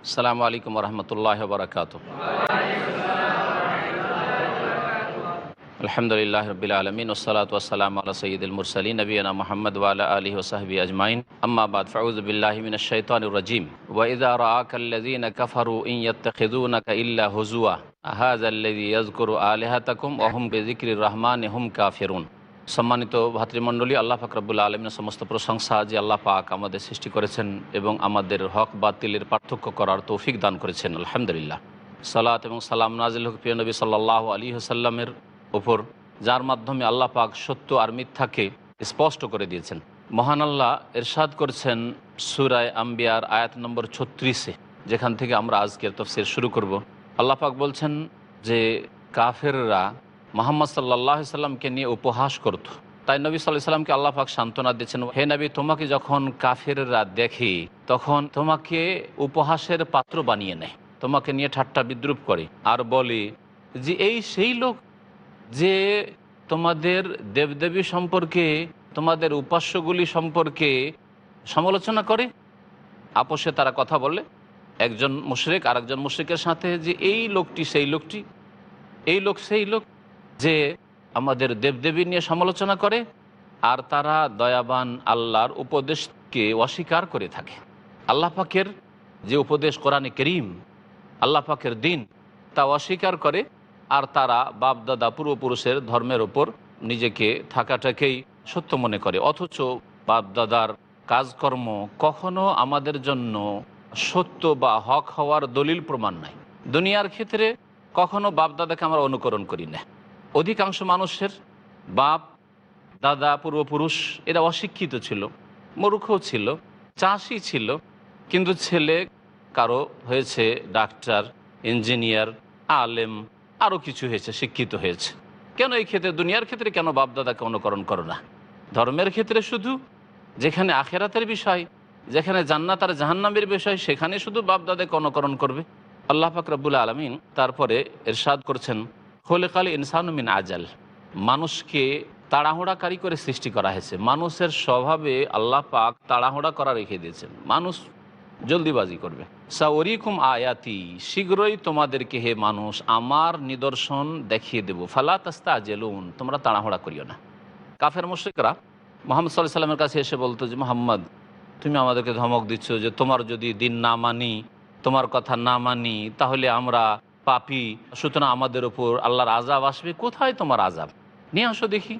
আসসালামু আলাইকুম রহমতুল্লাহ বারকাত আলহামদুলিল্লাহ রবিল আলমিন ওসলাত ওসালাম আল্লাহ সঈদুল মুরসলী নবীনা মোহাম্মদ ওয়ালা আলী ওসাহবি আজমাইন আম্মাবাদ ফাউজবিল্লাহমিন শৈতানুরজিম ওয়াইদা রাকাল্লাযীনা কাফারু ইন ইয়াত্তাখিযুনাকা ইল্লা হুজুয়া আহাযাল্লাযী ইয়াযকুরু আলিহাতাকুম ওয়া হুম বিযিকরির রহমানি হুম কাফিরুন সম্মানিত ভাতৃমণ্ডলী, আল্লাহ ফাকরাবুল্লা আলমিনের সমস্ত প্রশংসা যে আল্লাহ পাক আমাদের সৃষ্টি করেছেন এবং আমাদের হক বাতিলের পার্থক্য করার তৌফিক দান করেছেন। আলহামদুলিল্লাহ। সালাত এবং সালাম নাজিল হক প্রিয় নবী সাল্লাহ আলী হাসাল্লামের ওপর যার মাধ্যমে আল্লাহ পাক সত্য আর মিথ্যাকে স্পষ্ট করে দিয়েছেন। মহান আল্লাহ এরশাদ করেছেন সুরায় আম্বিয়ার আয়াত নম্বর ছত্রিশে, যেখান থেকে আমরা আজকের তফসির শুরু করব। আল্লাহ পাক বলছেন যে কাফেররা মোহাম্মদ সাল্লাহ সাল্লামকে নিয়ে উপহাস করত। তাই নবী সাল্লাহ সাল্লামকে আল্লাহ পাক সান্ত্বনা দিচ্ছেন, হে নবী, তোমাকে যখন কাফেররা দেখে, তখন তোমাকে উপহাসের পাত্র বানিয়ে নেয়, তোমাকে নিয়ে ঠাট্টা বিদ্রুপ করে আর বলে যে, এই সেই লোক যে তোমাদের দেবদেবী সম্পর্কে, তোমাদের উপাস্যগুলি সম্পর্কে সমালোচনা করে? আপোষে তারা কথা বলে, একজন মুশরেক আর একজন মুশরেকের সাথে যে, এই লোকটি সেই লোকটি, এই লোক সেই লোক যে আমাদের দেবদেবী নিয়ে সমালোচনা করে আর তারা দয়াবান আল্লাহর উপদেশকে অস্বীকার করে থাকে। আল্লাহ পাকের যে উপদেশ কোরআনে করিম, আল্লাহ পাকের দিন, তা অস্বীকার করে আর তারা বাপদাদা পূর্বপুরুষের ধর্মের ওপর নিজেকে থাকাটাকেই সত্য মনে করে। অথচ বাপদাদার কাজকর্ম কখনো আমাদের জন্য সত্য বা হক হওয়ার দলিল প্রমাণ নাই। দুনিয়ার ক্ষেত্রে কখনো বাপদাদাকে আমরা অনুকরণ করি না। অধিকাংশ মানুষের বাপ, দাদা, পূর্বপুরুষ এরা অশিক্ষিত ছিল মূর্খও ছিল, চাষি ছিল, কিন্তু ছেলে কারও হয়েছে ডাক্তার, ইঞ্জিনিয়ার, আলেম আরও কিছু হয়েছে, শিক্ষিত হয়েছে। কেন এই ক্ষেত্রে, দুনিয়ার ক্ষেত্রে কেন বাপদাদাকে অনুকরণ করো না? ধর্মের ক্ষেত্রে শুধু যেখানে আখেরাতের বিষয়, যেখানে জান্নাত আর জাহান্নামের বিষয়, সেখানে শুধু বাপদাদাকে অনুকরণ করবে? আল্লাহ ফাকরাবুল আলমিন তারপরে এরশাদ করছেন খোলেকাল ইনসানুমিন আজাল। মানুষকে তাড়াহুড়াকারী করে সৃষ্টি করা হয়েছে। মানুষের স্বভাবে আল্লাহ পাক তাড়াহুড়া করা রেখে দিয়েছেন। মানুষ জলদিবাজি করবে। সাওরিকুম আয়াতি, শীঘ্রই তোমাদেরকে হে মানুষ, আমার নিদর্শন দেখিয়ে দেব। ফালা তাস্তা জেলুন তোমরা তাড়াহুড়া করিও না। কাফের মুশ্রিকরা মোহাম্মদ সাল্লাহ সাল্লামের কাছে এসে বলতো যে, মোহাম্মদ, তুমি আমাদেরকে ধমক দিচ্ছ যে, তোমার যদি দিন না মানি, তোমার কথা না মানি, তাহলে আমরা পাপি, সুতরাং আমাদের উপর আল্লাহর আজাব আসবে। কোথায় তোমার আজাব নিয়ে আসো দেখি।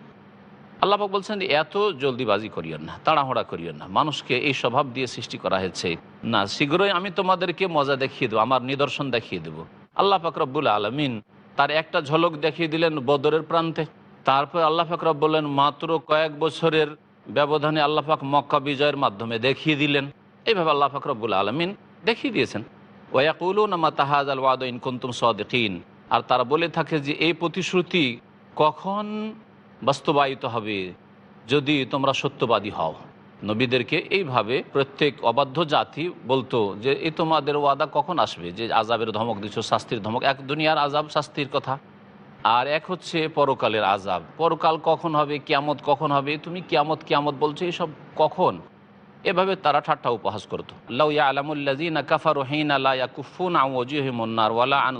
আল্লাপাক বলছেন, এত জলদিবাজি করিও না, তাড়াহুড়া করিও না। মানুষকে এই স্বভাব দিয়ে সৃষ্টি করা হয়েছে। না, শীঘ্রই আমি তোমাদেরকে মজা দেখিয়ে দেবো, আমার নিদর্শন দেখিয়ে দেবো। আল্লাহ পাক রব্বুল আলমিন তার একটা ঝলক দেখিয়ে দিলেন বদরের প্রান্তে। তারপর আল্লাহ ফাকরব বললেন মাত্র কয়েক বছরের ব্যবধানে আল্লাহ পাক মক্কা বিজয়ের মাধ্যমে দেখিয়ে দিলেন। এইভাবে আল্লাহ পাক রব্বুল আলমিন দেখিয়ে দিয়েছেন। তাহাজ আল সদিন আর তারা বলে থাকে যে, এই প্রতিশ্রুতি কখন বাস্তবায়িত হবে যদি তোমরা সত্যবাদী হও। নবীদেরকে এইভাবে প্রত্যেক অবাধ্য জাতি বলতো যে এই তোমাদের ওয়াদা কখন আসবে? যে আজাবের ধমক দিচ্ছ, শাস্তির ধমক। এক দুনিয়ার আজাব শাস্তির কথা। আর এক হচ্ছে পরকালের আজাব পরকাল কখন হবে? কিয়ামত কখন হবে? তুমি কিয়ামত কিয়ামত বলছো, এসব কখন? এভাবে তারা ঠাট্টা উপহাস করতো। আল্লাহ কুফুন ওয়ালা আন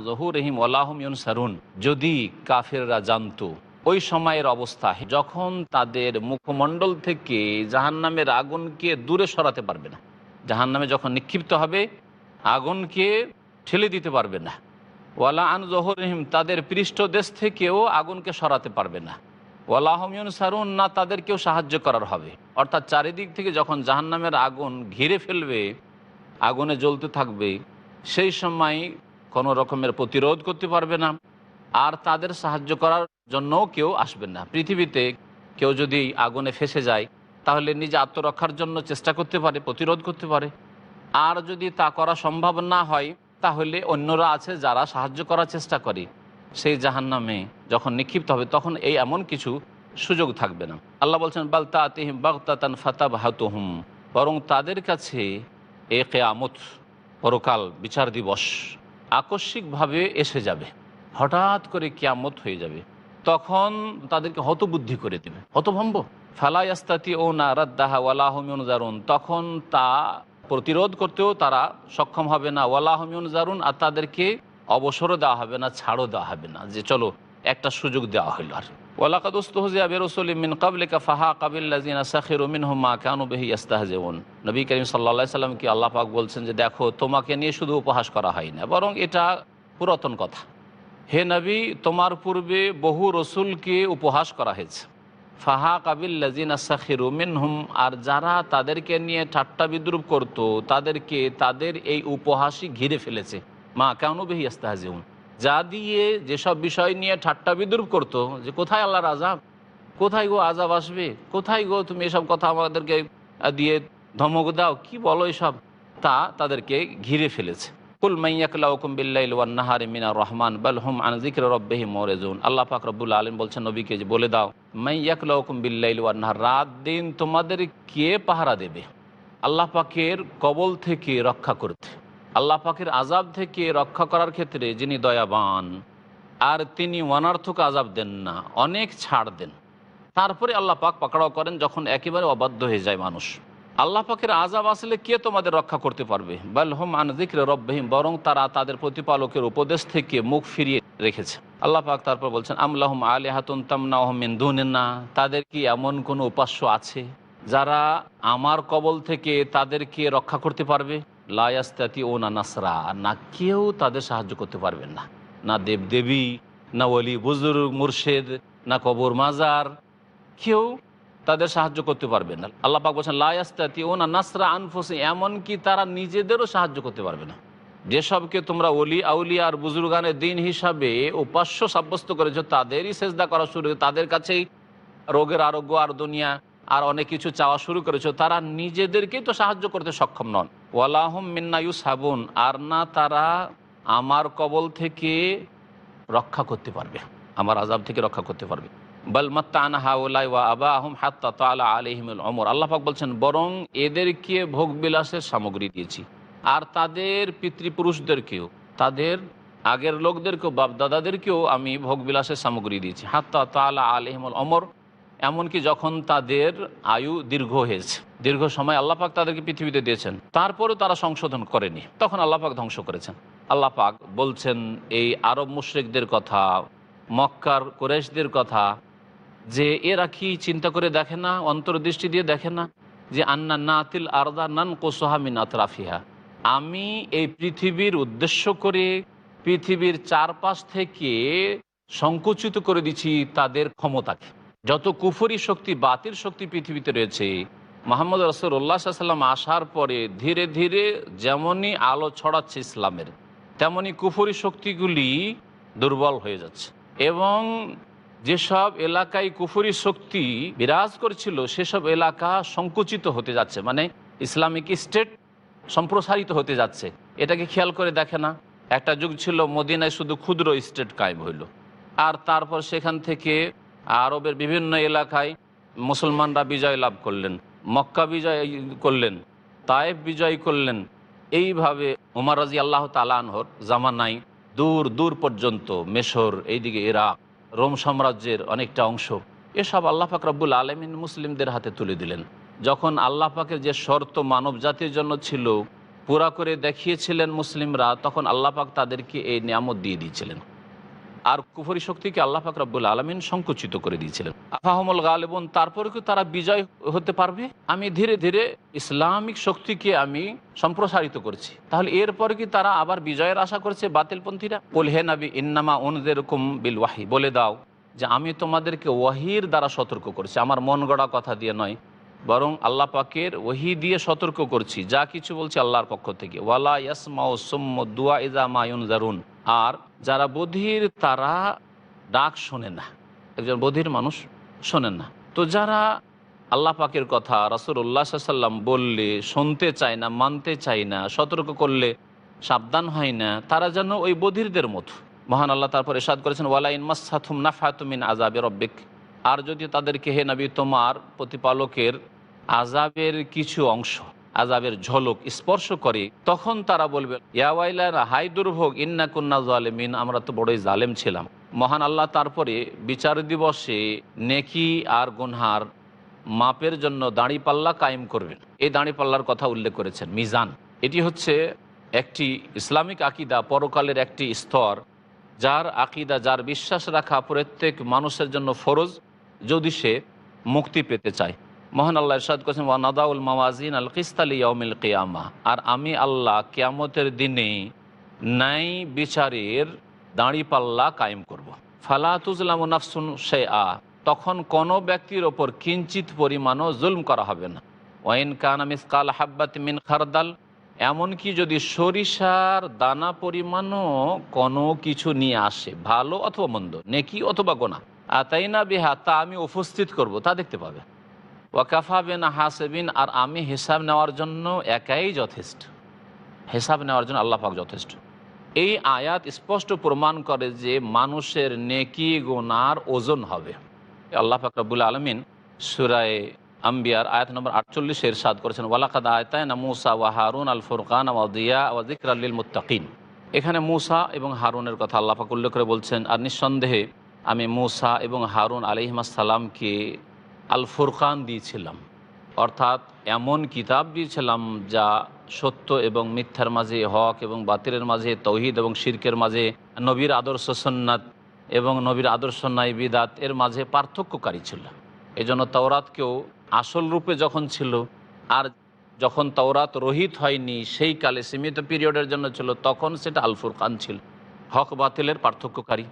যদি কাফেররা জানতো ওই সময়ের অবস্থা, যখন তাদের মুখমণ্ডল থেকে জাহান্নামের আগুনকে দূরে সরাতে পারবে না, জাহান্নামে যখন নিক্ষিপ্ত হবে, আগুনকে ঠেলে দিতে পারবে না। ওয়ালা আন জহরহিম তাদের পৃষ্ঠদেশ থেকেও আগুনকে সরাতে পারবে না। ওয়ালাহমিউন সারুন না তাদেরকেও সাহায্য করার হবে। অর্থাৎ চারিদিক থেকে যখন জাহান্নামের আগুন ঘিরে ফেলবে, আগুনে জ্বলতে থাকবে, সেই সময় কোনো রকমের প্রতিরোধ করতে পারবে না। আর তাদের সাহায্য করার জন্যও কেউ আসবে না। পৃথিবীতে কেউ যদি আগুনে ফেসে যায়, তাহলে নিজে আত্মরক্ষার জন্য চেষ্টা করতে পারে, প্রতিরোধ করতে পারে। আর যদি তা করা সম্ভব না হয়, তাহলে অন্যরা আছে যারা সাহায্য করার চেষ্টা করে। সেই জাহান নামে যখন নিক্ষিপ্ত হবে, তখন এই এমন কিছু সুযোগ থাকবে না। আল্লাহ বলছেন বালতা আতিহিম বাগতাতান ফাতাব হাতুহুম বরং তাদের কাছে এ কেয়ামত পরকাল বিচার দিবস আকস্মিকভাবে এসে যাবে। হঠাৎ করে কেয়ামত হয়ে যাবে। তখন তাদেরকে হতবুদ্ধি করে দেবে। হতভম্ব। ফালাইস্তাতি ও না রাদ্দাহা ওয়ালাহমিউজারুন তখন তা প্রতিরোধ করতেও তারা সক্ষম হবে না। ওয়ালাহমিউন জারুন আর তাদেরকে অবসরও দেওয়া হবে না, ছাড়ও দেওয়া হবে না। যে চলো, একটা সুযোগ দেওয়া হইল আর ওয়ালাকাদুস্তহজিয়া ফাহা হুমা নবী সাল্লা আল্লাহ পাক বলছেন যে, দেখো, তোমাকে নিয়ে শুধু উপহাস করা হয় না, বরং এটা পুরাতন কথা। হে নবী, তোমার পূর্বে বহু রসুলকে উপহাস করা হয়েছে। ফাহা কাবিল্লাজিনা সাখির মিনহুম, আর যারা তাদেরকে নিয়ে ঠাট্টা বিদ্রুপ করত, তাদেরকে তাদের এই উপহাসই ঘিরে ফেলেছে। মা কেন বেহি ইস্তাহজেউন যা দিয়ে যেসব বিষয় নিয়ে ঠাট্টা বিদ্রুপ করতো, যে কোথায় আল্লাহর আজাব কোথায় গো আজাব আসবে? কোথায় গো তুমি এসব কথা আমাদেরকে দিয়ে ধমক দাও? কি বলো এসব? তা তাদেরকে ঘিরে ফেলেছে। কুল মাইয়াকুম নাহারি মিনা রহমান, বাল হুম আন জিক্র রব্বাহি মরেজুন আল্লাহ পাক রব্বুল আলম বলছেন নবীকে যে বলে দাও মাইয়াকুম নাহার রাত দিন তোমাদের কে পাহারা দেবে? আল্লাহ পাকের কবল থেকে রক্ষা করতে। আল্লাহ পাকের আজাব থেকে রক্ষা করার ক্ষেত্রে যিনি দয়াবান, আর তিনি অনার্থক আজাব দেন না, অনেক ছাড় দেন। তারপরে আল্লাহ পাক পাকড়াও করেন যখন একেবারে অবাধ্য হয়ে যায় মানুষ। আল্লাহ পাকের আজাব আসলে কে তোমাদের রক্ষা করতে পারবে? বাল হোম আনজিক্র রব্বাহিম, বরং তারা তাদের প্রতিপালকের উপদেশ থেকে মুখ ফিরিয়ে রেখেছে। আল্লাহ পাক তারপর বলছেন আমলাহম আলী হাতুন তামনাহমিন দুনিনা তাদের কি এমন কোনো উপাস্য আছে যারা আমার কবল থেকে তাদেরকে রক্ষা করতে পারবে? লায়াস্তাতি ও না নাসরা, না কেউ তাদের সাহায্য করতে পারবেন না। না দেবদেবী, না অলি বুজুর্গ, মুর্শেদ, না কবর মাজার, কেউ তাদের সাহায্য করতে পারবে না। আল্লাহ পাক বলছেন লায়াস্তাতি ও না নাসরা আনফোসে এমনকি তারা নিজেদেরও সাহায্য করতে পারবে না। যেসবকে তোমরা অলি আউলিয়া আর বুজুর্গানের দিন হিসাবে উপাস্য সাব্যস্ত করেছ, তাদেরই সেজদা করা শুরু তাদের কাছেই রোগের আরোগ্য আর দুনিয়া আর অনেক কিছু চাওয়া শুরু করেছ, তারা নিজেদেরকেই তো সাহায্য করতে সক্ষম নন। ওয়ালাহম মিন্নায়ু সাবুন আর না তারা আমার কবল থেকে রক্ষা করতে পারবে, আমার আজাব থেকে রক্ষা করতে পারবে। বলমাত্তান হাউলাই ওয়া আবা আহম হাত্তা তালা আলহিমুল অমর আল্লাহাক বলছেন, বরং এদেরকে ভোগবিলাসের সামগ্রী দিয়েছি। আর তাদের পিতৃপুরুষদেরকেও, তাদের আগের লোকদেরকেও, বাপদাদাদেরকেও আমি ভোগবিলাসের সামগ্রী দিয়েছি। হাত্তা তালা আলহিমুল অমর এমনকি যখন তাদের আয়ু দীর্ঘ হয়েছে, দীর্ঘ সময় আল্লাপাক তাদেরকে পৃথিবীতে দিয়েছেন, তারপরেও তারা সংশোধন করেনি। তখন আল্লাপাক ধ্বংস করেছেন। আল্লাপাক বলছেন, এই আরব মুশ্রিকদের কথা, মক্কার কোরেশদের কথা, যে এরা কি চিন্তা করে দেখে না, অন্তর্দৃষ্টি দিয়ে দেখে না, যে আন্না নাতিল আরদা নান কোসোহামিন আতরাফিহা। আমি এই পৃথিবীর উদ্দেশ্য করে পৃথিবীর চারপাশ থেকে সংকুচিত করে দিচ্ছি তাদের ক্ষমতাকে। যত কুফরি শক্তি, বাতিল শক্তি পৃথিবীতে রয়েছে, মোহাম্মদ রসুল্লাহ সাল্লাম আসার পরে ধীরে ধীরে যেমনই আলো ছড়াচ্ছে ইসলামের তেমনি কুফরি শক্তিগুলি দুর্বল হয়ে যাচ্ছে। এবং যেসব এলাকায় কুফরি শক্তি বিরাজ করছিল, সেসব এলাকা সংকুচিত হতে যাচ্ছে মানে ইসলামিক স্টেট সম্প্রসারিত হতে যাচ্ছে। এটাকে খেয়াল করে দেখে না। একটা যুগ ছিল, মদিনায় শুধু ক্ষুদ্র স্টেট কায়েম হইল। আর তারপর সেখান থেকে আরবের বিভিন্ন এলাকায় মুসলমানরা বিজয় লাভ করলেন, মক্কা বিজয় করলেন তায়েব বিজয় করলেন। এইভাবে উমার রাজি আল্লাহ তালানহর জামানাই দূর দূর পর্যন্ত মেশর, এইদিকে ইরাক, রোম সাম্রাজ্যের অনেকটা অংশ এসব আল্লাহ পাক রব্বুল আলমিন মুসলিমদের হাতে তুলে দিলেন। যখন আল্লাহ পাকের যে শর্ত মানব জাতির জন্য ছিল, পুরা করে দেখিয়েছিলেন মুসলিমরা, তখন আল্লাহ পাক তাদেরকে এই নিয়ামত দিয়ে দিয়েছিলেন। আর কুফরি শক্তিকে আল্লাহ পাক রব্বুল আলমিন সংকুচিত করে দিয়েছিলেন। আফাহমুল গালেবন, তারপরে কি তারা বিজয় হতে পারবে? আমি ধীরে ধীরে ইসলামিক শক্তিকে আমি সম্প্রসারিত করছি। তাহলে এরপরে কি তারা আবার বিজয়ের আশা করছে বাতিলপন্থীরা? বলহে নাবি, ইন্নামা উনদের কুম বিল ওয়াহি। বলে দাও যে, আমি তোমাদেরকে ওয়াহির দ্বারা সতর্ক করছি। আমার মন গড়া কথা দিয়ে নয় বরং আল্লাহ পাকের ওহি দিয়ে সতর্ক করছি। যা কিছু বলছি আল্লাহর পক্ষ থেকে। ওয়ালা ইয়াসমাউ সুম্ম দুয়া ইজা মায়ুন জারুন আর যারা বধির, তারা ডাক শোনে না। একজন বধির মানুষ শোনেন না। তো যারা আল্লাহ পাকের কথা রাসুল্লাহ সাল্লাম বললে, শুনতে চায় না, মানতে চায় না, সতর্ক করলে সাবধান হয় না, তারা যেন ওই বধিরদের মতো। মহান আল্লাহ তারপর এসাদ করেছেন, ওয়ালাইন মাসাথুম নাফাতুমিন আজাবের রব্বিক। আর যদি তাদেরকে হে নবী, তোমার প্রতিপালকের আজাবের কিছু অংশ আজাবের ঝলক স্পর্শ করে, তখন তারা বলবে ইয়াওয়াইলানা হাই দুর্ভোগ, ইন্না জালেমিন, আমরা তো বড়ই জালেম ছিলাম। মহান আল্লাহ তারপরে বিচার দিবসে নেকি আর গুনহার মাপের জন্য দাঁড়িপাল্লা কায়েম করবেন। এই দাঁড়িপাল্লার কথা উল্লেখ করেছেন, মিজান। এটি হচ্ছে একটি ইসলামিক আকিদা, পরকালের একটি স্তর, যার আকিদা, যার বিশ্বাস রাখা প্রত্যেক মানুষের জন্য ফরজ। যদি সে মুক্তি পেতে চায়। মহান আল্লাহ ইরশাদ করেছেন, ওয়ানাদাউল মাওয়াজিন আল কিস্তালি ইয়মিল কেয়ামা। আর আমি আল্লাহ কেয়ামতের দিনে ন্যায় বিচারের দাঁড়িপাল্লা কায়েম করব। ফালা তুজলাম নাফসুন সে আ তখন কোনো ব্যক্তির ওপর কিঞ্চিত পরিমাণও জুলম করা হবে না। ওয়াইন কান মিসকাল হাব্বাত মিন খারদাল। এমনকি যদি সরিষার দানা পরিমাণও কোনো কিছু নিয়ে আসে, ভালো অথবা মন্দ, নেকি অথবা গোনা আর তাই না বিহা, তা আমি উপস্থিত করব, তা দেখতে পাবে। ওয়াকাফা বেন হাসেবিন, আর আমি হিসাব নেওয়ার জন্য একাই যথেষ্ট। হিসাব নেওয়ার জন্য আল্লাহ পাক যথেষ্ট। এই আয়াত স্পষ্ট প্রমাণ করে যে মানুষের নেকি গোনার ওজন হবে। আল্লাহ পাক রব্বুল আলমিন সুরায় আম্বিয়ার আয়াত নম্বর আটচল্লিশের সাদ করেছেন, ওয়ালাকাদ আয়তায় না মুসা ওয়া হারুন আল ফুরকান ওয়াদিয়া ওয়াজিকর এখানে মুসা এবং হারুনের কথা আল্লাহ পাক উল্লেখ করে বলছেন, আর নিঃসন্দেহে আমি মুসা এবং হারুন আলিহাসাল্লামকে আল ফুরকান দিয়েছিলাম। অর্থাৎ এমন কিতাব দিয়েছিলাম যা সত্য এবং মিথ্যার মাঝে, হক এবং বাতিলের মাঝে, তৌহিদ এবং শির্কের মাঝে, নবীর আদর্শ সন্ন্যাত এবং নবীর আদর্শ নাই বিদাত এর মাঝে পার্থক্যকারী ছিল। এজন্য তওরাতকেও আসল রূপে যখন ছিল আর যখন তওরাত রহিত হয়নি, সেই কালে সীমিত পিরিয়ডের জন্য ছিল, তখন সেটা আল ফুরকান ছিল। হক বাতিলের পার্থক্যকারী।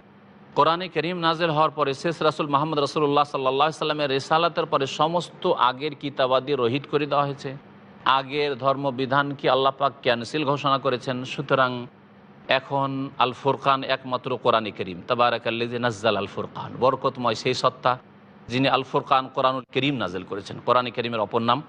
কোরআনে করিম নাজেল হওয়ার পরে শেষ রাসুল মোহাম্মদ রসুল্লাহ সাল্লাহ সাল্লামের রেসালাতের পরে সমস্ত আগের কিতাবাদি রহিত করে দেওয়া হয়েছে। আগের ধর্মবিধান ধর্মবিধানকে আল্লাপাক ক্যান্সেল ঘোষণা করেছেন? সুতরাং এখন আল ফুরকান একমাত্র কোরআনে করিম। তাবারাকাল্লিজ নাজ্জাল আল ফুরকান বরকতময় সেই সত্তা যিনি আল ফুরকান কোরআনুল করিম নাজেল করেছেন। কোরআনে করিমের অপর নাম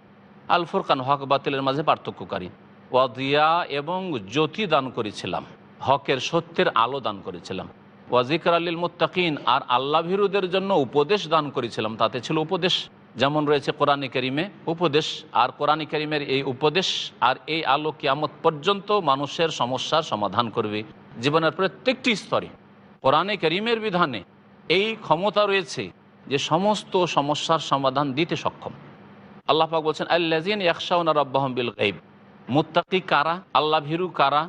আল ফুরকান হক বাতিলের মাঝে পার্থক্যকারী। ওয়াদিয়া এবং জ্যোতি দান করেছিলাম। হকের সত্যের আলো দান করেছিলাম। ওয়াজিকর আলীল মুত্তাকিন, আর আল্লাহ ভিরুদের জন্য উপদেশ দান করেছিলাম, তাতে ছিল উপদেশ। যেমন রয়েছে কোরআন করিমে উপদেশ, আর কোরআন করিমের এই উপদেশ, আর এই আলো কিয়ামত পর্যন্ত মানুষের সমস্যার সমাধান করবে জীবনের প্রত্যেকটি স্তরে। কোরআনে করিমের বিধানে এই ক্ষমতা রয়েছে যে সমস্ত সমস্যার সমাধান দিতে সক্ষম। আল্লাহ পাক বলছেন আল্লাজিন একশাউনা রব্বাহম বিল গাইব মুত্তাকি কারা? আল্লাহ ভীরু কারা?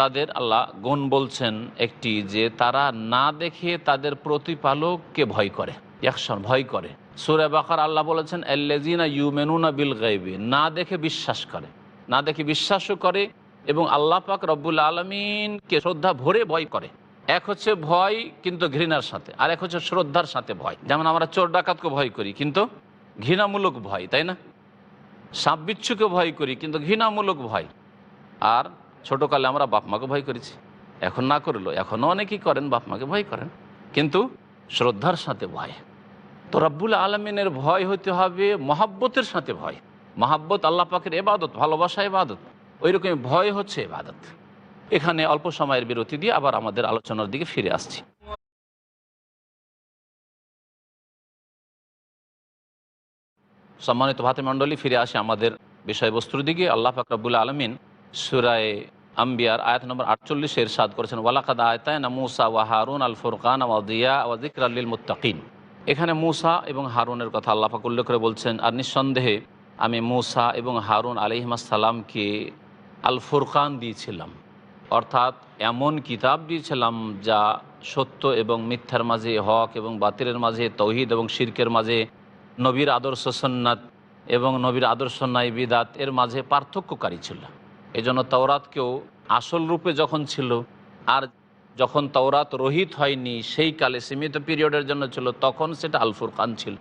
তাদের আল্লাহ গুণ বলছেন একটি যে তারা না দেখে তাদের প্রতিপালককে ভয় করে একশন ভয় করে। সুরে বাকার আল্লাহ বলেছেন আল্লাজিনা ইউমেনুনা বিল গাইবি না দেখে বিশ্বাস করে, না দেখে বিশ্বাসও করে এবং আল্লাহ পাক রব্বুল আলমিনকে শ্রদ্ধা ভরে ভয় করে। এক হচ্ছে ভয়, কিন্তু ঘৃণার সাথে, আর এক হচ্ছে শ্রদ্ধার সাথে ভয়। যেমন আমরা চোর ডাকাতকে ভয় করি, কিন্তু ঘৃণামূলক ভয়, তাই না? সাপ বিচ্ছুকে ভয় করি, কিন্তু ঘৃণামূলক ভয়। আর ছোটোকালে আমরা বাপ মাকে ভয় করেছি। এখন না করল এখনও অনেকেই করেন বাপ মাকে ভয় করেন। কিন্তু শ্রদ্ধার সাথে ভয়। তো রব্বুল আলমিনের ভয় হতে হবে মহাব্বতের সাথে ভয়। মহাব্বত, আল্লাহ পাকের এবাদত, ভালোবাসা এবাদত। ওই রকমই ভয় হচ্ছে এবাদত। এখানে অল্প সময়ের বিরতি দিয়ে আবার আমাদের আলোচনার দিকে ফিরে আসছি। সম্মানিত ভাতৃমণ্ডলী, ফিরে আসে আমাদের বিষয়বস্তুর দিকে। আল্লাহ ফাকরাবুল আলমিন সুরায় আম্বিয়ার আয়াত নম্বর আটচল্লিশের সাদ করেছেন, ওয়ালাকাদ আয়তায় না মুসা ওয়া হারুন আল ফুরকান ওয়াদিয়া ওয়াজিকর মুত্তাকিন এখানে মুসা এবং হারুনের কথা আল্লাহ পাক উল্লেখ করে বলছেন, আর নিঃসন্দেহে আমি মুসা এবং হারুন আলিহাসাল্লামকে আল ফুরকান দিয়েছিলাম। অর্থাৎ এমন কিতাব দিয়েছিলাম যা সত্য এবং মিথ্যার মাঝে, হক এবং বাতিলের মাঝে, তৌহিদ এবং শির্কের মাঝে, নবীর আদর্শ সন্ন্যাত এবং নবীর আদর্শ নাই বিদাত এর মাঝে পার্থক্যকারী ছিল। এই জন্য তওরাতকেও আসল রূপে যখন ছিল আর যখন তওরাত রহিত হয়নি, সেই কালে সীমিত পিরিয়ডের জন্য ছিল, তখন সেটা আল ফুরকান ছিল।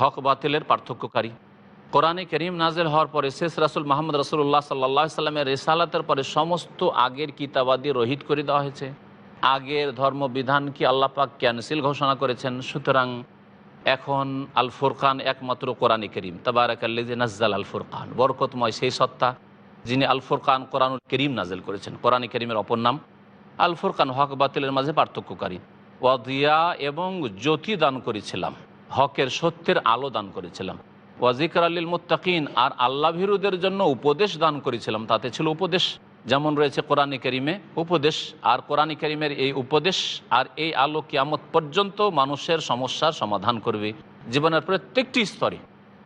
হক বাতিলের পার্থক্যকারী। কোরআনে করিম নাজেল হওয়ার পরে শেষ রাসুল মোহাম্মদ রসুল্লাহ সাল্লাহ সাল্লামের রেসালাতের পরে সমস্ত আগের কিতাবাদি রহিত করে দেওয়া হয়েছে। আগের ধর্মবিধানকে আল্লাপাক ক্যান্সেল ঘোষণা করেছেন? সুতরাং এখন আল ফুরকান একমাত্র কোরআনে করিম। তাবারাকাল্লিজ নাজ্জাল আল ফুরকান বরকতময় সেই সত্তা। যিনি আল ফুরকান কোরআনুল করিম নাজেল করেছেন। কোরআনে করিমের অপর নাম আল ফুরকান হক বাতিলের মাঝে পার্থক্যকারী। ওয়াদিয়া এবং জ্যোতি দান করেছিলাম। হকের সত্যের আলো দান করেছিলাম। ওয়াজিকর আলীল মুত্তাকিন, আর আল্লাহ ভিরুদের জন্য উপদেশ দান করেছিলাম। তাতে ছিল উপদেশ। যেমন রয়েছে কোরআনে করিমে উপদেশ, আর কোরআনে করিমের এই উপদেশ আর এই আলো কিয়ামত পর্যন্ত মানুষের সমস্যার সমাধান করবে। জীবনের প্রত্যেকটি স্তরে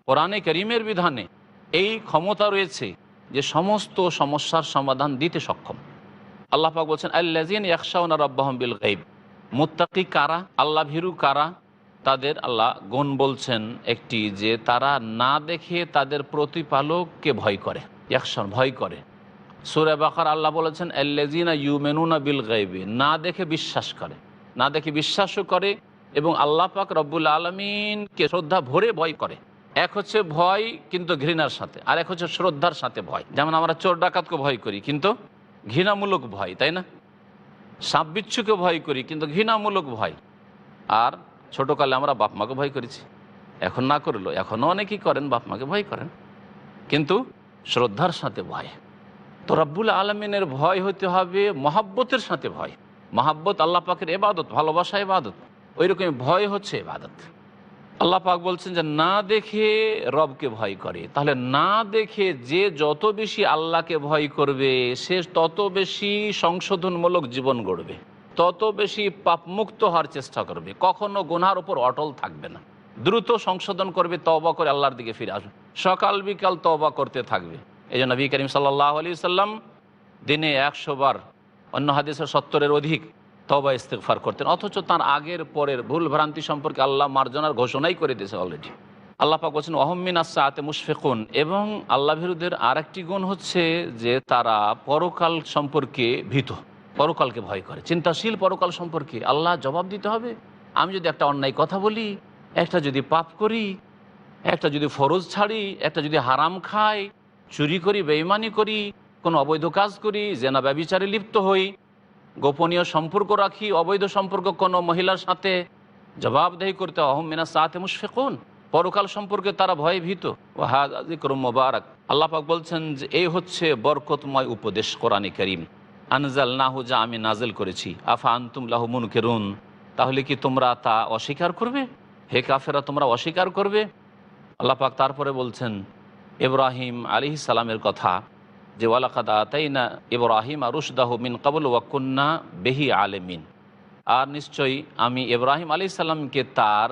কোরআনে করিমের বিধানে এই ক্ষমতা রয়েছে। যে সমস্ত সমস্যার সমাধান দিতে সক্ষম। আল্লাহ পাক বলছেন আল্লাজিন একশাউনা রব্বাহম বিল গাইব মুত্তাকি কারা? আল্লাহ ভীরু কারা? তাদের আল্লাহ গুণ বলছেন একটি যে তারা না দেখে তাদের প্রতিপালককে ভয় করে একশন ভয় করে। সুরে বাকার আল্লাহ বলেছেন আল্লাজিনা ইউমেনুনা বিল গাইবে না দেখে বিশ্বাস করে, না দেখে বিশ্বাসও করে এবং আল্লাহ পাক রব্বুল আলমিনকে শ্রদ্ধা ভরে ভয় করে। এক হচ্ছে ভয়, কিন্তু ঘৃণার সাথে। আর এক হচ্ছে শ্রদ্ধার সাথে ভয়। যেমন আমরা চোর ডাকাতকে ভয় করি, কিন্তু ঘৃণামূলক ভয়, তাই না? সাপ বিচ্ছুকে ভয় করি, কিন্তু ঘৃণামূলক ভয়। আর ছোটোকালে আমরা বাপ মাকে ভয় করেছি। এখন না করল এখনও অনেকেই করেন বাপ মাকে ভয় করেন। কিন্তু শ্রদ্ধার সাথে ভয়। তো রব্বুল আলমিনের ভয় হতে হবে মহাব্বতের সাথে ভয়। মহাব্বত আল্লাহ পাকের এবাদত, ভালোবাসা এবাদত। ওই রকম ভয় হচ্ছে এবাদত। আল্লাহ পাক বলছেন যে, না দেখে রবকে ভয় করে। তাহলে না দেখে যে যত বেশি আল্লাহকে ভয় করবে, সে তত বেশি সংশোধনমূলক জীবন গড়বে। তত বেশি পাপমুক্ত হওয়ার চেষ্টা করবে। কখনো গুনার উপর অটল থাকবে না। দ্রুত সংশোধন করবে তবা করে আল্লাহর দিকে ফিরে আসবে। সকাল বিকাল তবা করতে থাকবে। এই জন্য নবী করিম সাল্লাহ আলি সাল্লাম দিনে একশো বার, অন্য হাদিসের সত্তরের অধিক তবা ইস্তেকফার করতেন। অথচ তার আগের পরের ভুল ভ্রান্তি সম্পর্কে আল্লাহ মার্জনার ঘোষণাই করে দিয়েছে অলরেডি আল্লাহ পাক বলছেন অহম্মিন আসাতে মুশফেকুন। এবং আল্লাহ বিরুদ্ধের আরেকটি গুণ হচ্ছে যে তারা পরকাল সম্পর্কে ভীত, পরকালকে ভয় করে। চিন্তাশীল পরকাল সম্পর্কে আল্লাহ জবাব দিতে হবে। আমি যদি একটা অন্যায় কথা বলি, একটা যদি পাপ করি, একটা যদি ফরজ ছাড়ি, একটা যদি হারাম খাই, চুরি করি বেইমানি করি, কোনো অবৈধ কাজ করি, জেনা ব্যবিচারে লিপ্ত হই গোপনীয় সম্পর্ক রাখি, অবৈধ সম্পর্ক কোনো মহিলার সাথে। জবাবদেহি করতে অহমিনা সাথে মুশফেকুন। পরকাল সম্পর্কে তারা ভয়ে ভীত। ও মোবারক। আল্লাপাক বলছেন যে, এই হচ্ছে বরকতময় উপদেশ কোরআনে করিম। আনজাল নাহু যা আমি নাজেল করেছি। আফা আন্তুম লাহু মুন কেরুন তাহলে কি তোমরা তা অস্বীকার করবে? হে কাফেরা তোমরা অস্বীকার করবে? আল্লাপাক তারপরে বলছেন, ইব্রাহিম আলি সালামের কথা যে, ওয়ালাকাদ আতাইনা ইব্রাহিম আরুশদাহ মিন কাবুল ওয়াকুন্না বেহি আলেমিন। আর নিশ্চয়ই আমি ইব্রাহিম আলি সাল্লামকে তার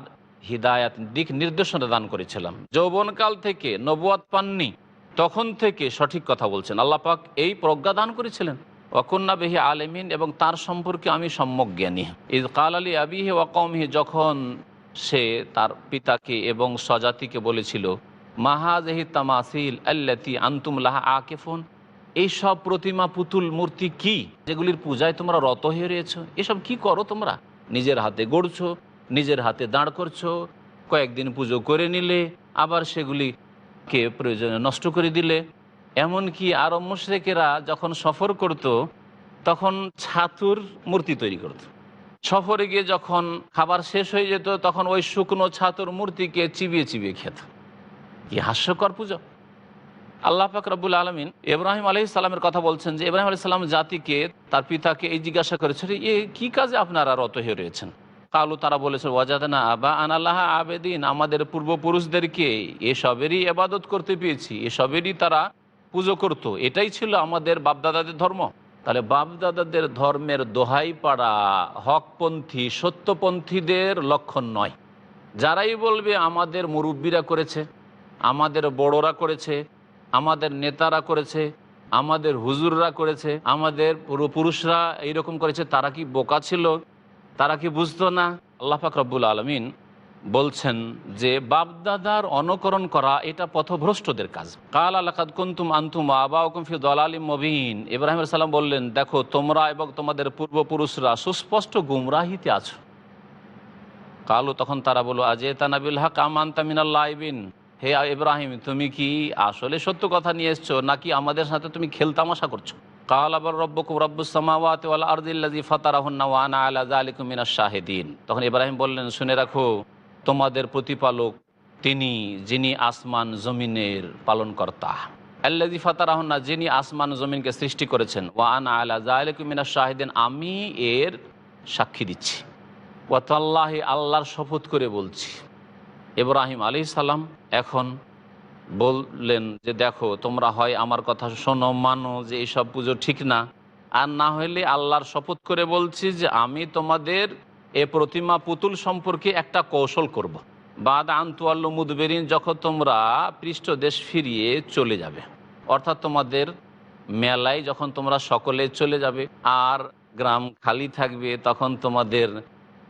হিদায়াত দিক নির্দেশনা দান করেছিলাম। যৌবনকাল থেকে নবুয়াত পাননি, তখন থেকে সঠিক কথা বলছেন। আল্লাহ পাক এই প্রজ্ঞা দান করেছিলেন। ওয়াকুন্না বেহি আলেমিন এবং তার সম্পর্কে আমি সম্যক জ্ঞানী। ইদ কাল আলী আবিহে ওয়াকমিহি যখন সে তার পিতাকে এবং স্বজাতিকে বলেছিল, মাহাজহি তামাসিল আল্লাতি আন্তুম লাহা আকেফুন। এইসব প্রতিমা পুতুল মূর্তি কি? যেগুলির পূজায় তোমরা রত হয়ে রয়েছ। এসব কি করো তোমরা? নিজের হাতে গড়ছো, নিজের হাতে দাঁড় করছ, কয়েকদিন পুজো করে নিলে, আবার সেগুলিকে প্রয়োজনে নষ্ট করে দিলে। এমনকি আরব মুশ্রেকেরা যখন সফর করত, তখন ছাতুর মূর্তি তৈরি করত। সফরে গিয়ে যখন খাবার শেষ হয়ে যেত, তখন ওই শুকনো ছাতুর মূর্তিকে চিবিয়ে চিবিয়ে খেত। কি হাস্যকর পুজো! আল্লাহ পাক রব্বুল আলমিন ইব্রাহিম আলহি সাল্লামের কথা বলছেন যে ইব্রাহিম আলহি সাল্লাম জাতিকে, তার পিতাকে এই জিজ্ঞাসা করেছিল এ কি কাজে আপনারা রত হয়ে রয়েছেন? কালু তারা বলেছে, ওয়াজাদানা আবা আনাল্লাহ আবেদিন, আমাদের পূর্বপুরুষদেরকে এসবেরই এবাদত করতে পেয়েছি, এসবেরই তারা পুজো করত। এটাই ছিল আমাদের বাপদাদাদের ধর্ম। তাহলে বাপদাদাদের ধর্মের দোহাই পাড়া হকপন্থী, সত্যপন্থীদের লক্ষণ নয়। যারাই বলবে আমাদের মুরব্বীরা করেছে, আমাদের বড়রা করেছে আমাদের নেতারা করেছে, আমাদের হুজুররা করেছে, আমাদের পুরুষরা এইরকম করেছে, তারা কি বোকা ছিল? তারা কি বুঝতো না? আল্লাহ রব্বুল আলমিন বলছেন যে, বাপদাদার অনুকরণ করা এটা পথভ্রষ্টদের কাজ। কাল আলাকাদ কুন্তুম আন্তুম আবা ফি দলালিম মবিন। ইব্রাহিম সাল্লাম বললেন, দেখো, তোমরা এবং তোমাদের পূর্বপুরুষরা সুস্পষ্ট গুমরাহিতে আছো। কালু তখন তারা বলো আজে তানাবিল হক আমান তামিনাল্লাহবিন হে ইব্রাহিম, তুমি কি আসলে সত্য কথা নিয়ে এসছো, নাকি আমাদের সাথে তুমি খেলতামাশা করছ? কাল আবার রব্বকুম রব্বুসামাওয়াত ওয়াল আরদিল্লাজি ফাতারাহুন্না ওয়ানা আলা জালিকুম মিনাশ শাহিদিন। তখন ইব্রাহিম বললেন, শুনে রাখো, তোমাদের প্রতিপালক তিনি যিনি আসমান জমিনের পালনকর্তা। আল্লাজি ফাতারাহন্না, যিনি আসমান জমিনকে সৃষ্টি করেছেন ওয়ানা আলা জালিকুম মিনাশ শাহিদিন, আমি এর সাক্ষী দিচ্ছি। ওয়াতাল্লাহি আল্লাহর শপথ করে বলছি। ইব্রাহিম আলী সালাম এখন বললেন যে, দেখো, তোমরা হয় আমার কথা শোনো, মানো যে এইসব পুজো ঠিক না আর না হলে আল্লাহর শপথ করে বলছি যে, আমি তোমাদের এ প্রতিমা পুতুল সম্পর্কে একটা কৌশল করব। বাদ আন্তুয়াল্ল মুদবেরিন, যখন তোমরা পৃষ্ঠদেশ ফিরিয়ে চলে যাবে অর্থাৎ তোমাদের মেলায় যখন তোমরা সকলে চলে যাবে, আর গ্রাম খালি থাকবে, তখন তোমাদের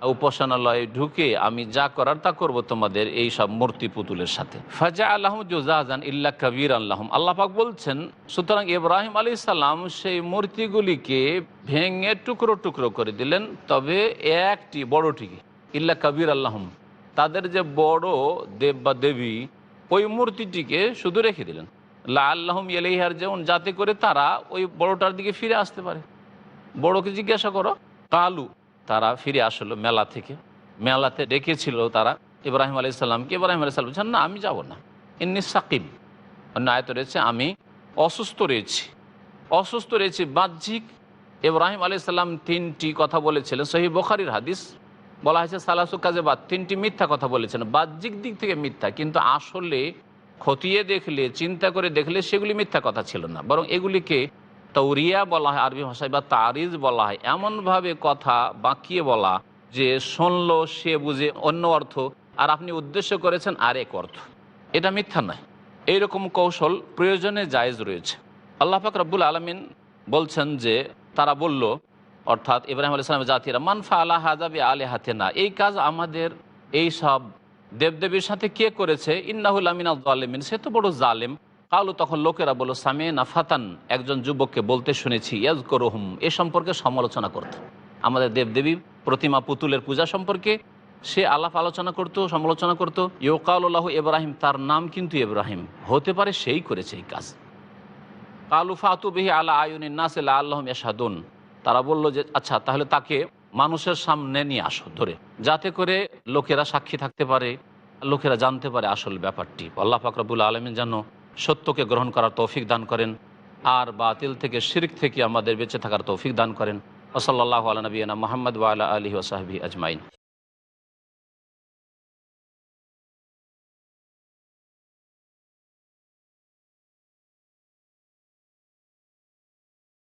উপাসনালয়ে ঢুকে আমি যা করার তা করব তোমাদের এই সব মূর্তি পুতুলের সাথে। ফাজা আল্লাহম জোজাহান ইল্লা কবির আল্লাহম আল্লাহাক বলছেন, সুতরাং ইব্রাহিম আলী সাল্লাম সেই মূর্তিগুলিকে ভেঙে টুকরো টুকরো করে দিলেন, তবে একটি বড়টিকে ইল্লা কবির আল্লাহম তাদের যে বড় দেব বা দেবী, ওই মূর্তিটিকে শুধু রেখে দিলেন। লা আল্লাহম এলেহার যেমন যাতে করে তারা ওই বড়টার দিকে ফিরে আসতে পারে। বড়কে জিজ্ঞাসা করো, কালু তারা ফিরে আসলো মেলা থেকে। মেলাতে ডেকেছিল তারা ইব্রাহিম আলি সাল্লামকে ইব্রাহিম আলি সাল্লাম বলছেন, না আমি যাব না। ইন্নি সাকিব অন্য আয়ত রয়েছে আমি অসুস্থ রয়েছি। অসুস্থ রয়েছি বাহ্যিক। ইব্রাহিম আলি সাল্লাম তিনটি কথা বলেছিলেন। সহি বখারির হাদিস বলা হয়েছে সালাসু কাজে বাদ তিনটি মিথ্যা কথা বলেছেন। বাহ্যিক দিক থেকে মিথ্যা কিন্তু আসলে খতিয়ে দেখলে চিন্তা করে দেখলে সেগুলি মিথ্যা কথা ছিল না। বরং এগুলিকে তৌরিয়া বলা হয়, আরবি ভাষায় বা তারিজ বলা হয়, এমনভাবে কথা বাঁকিয়ে বলা যে শুনলো, সে বুঝে অন্য অর্থ, আর আপনি উদ্দেশ্য করেছেন আরেক অর্থ। এটা মিথ্যা নয়। এইরকম কৌশল প্রয়োজনে জায়েজ রয়েছে। আল্লাহ পাক রব্বুল আলমিন বলছেন যে, তারা বলল, অর্থাৎ ইব্রাহিম আলী সালামের জাতিরা মানফা আল্লাহ হাজাবি আলে হাতে না এই কাজ আমাদের, এই সব দেবদেবীর সাথে কে করেছে? ইন্নাহুল আমিন আলিমিন সে তো বড় জালেম। কালু তখন লোকেরা বলল সামে নাফাতান একজন যুবককে বলতে শুনেছি ইয়াজ করহুম এ সম্পর্কে সমালোচনা করত। আমাদের দেবদেবী প্রতিমা পুতুলের পূজা সম্পর্কে সে আলাপ আলোচনা করতো, সমালোচনা করতো। ইউকাউল্লাহ ইব্রাহিম, তার নাম কিন্তু ইব্রাহিম। হতে পারে সেই করেছে এই কাজ। কালু ফাতুবিহি আলা আয়ুনিন নাসিল আল্লাহম এসাদুন তারা বলল যে আচ্ছা তাহলে তাকে মানুষের সামনে নিয়ে আসো ধরে, যাতে করে লোকেরা সাক্ষী থাকতে পারে, লোকেরা জানতে পারে আসল ব্যাপারটি। আল্লাহ ফাকরাবুল আলমিন যেন সত্যকে গ্রহণ করার তৌফিক দান করেন, আর বাতিল থেকে শিরিক থেকে আমাদের বেঁচে থাকার তৌফিক দান করেন। ওসল্লাহ আলা নবীনা মোহাম্মদ ওয়ালা আলী ওসাহাবি আজমাইন।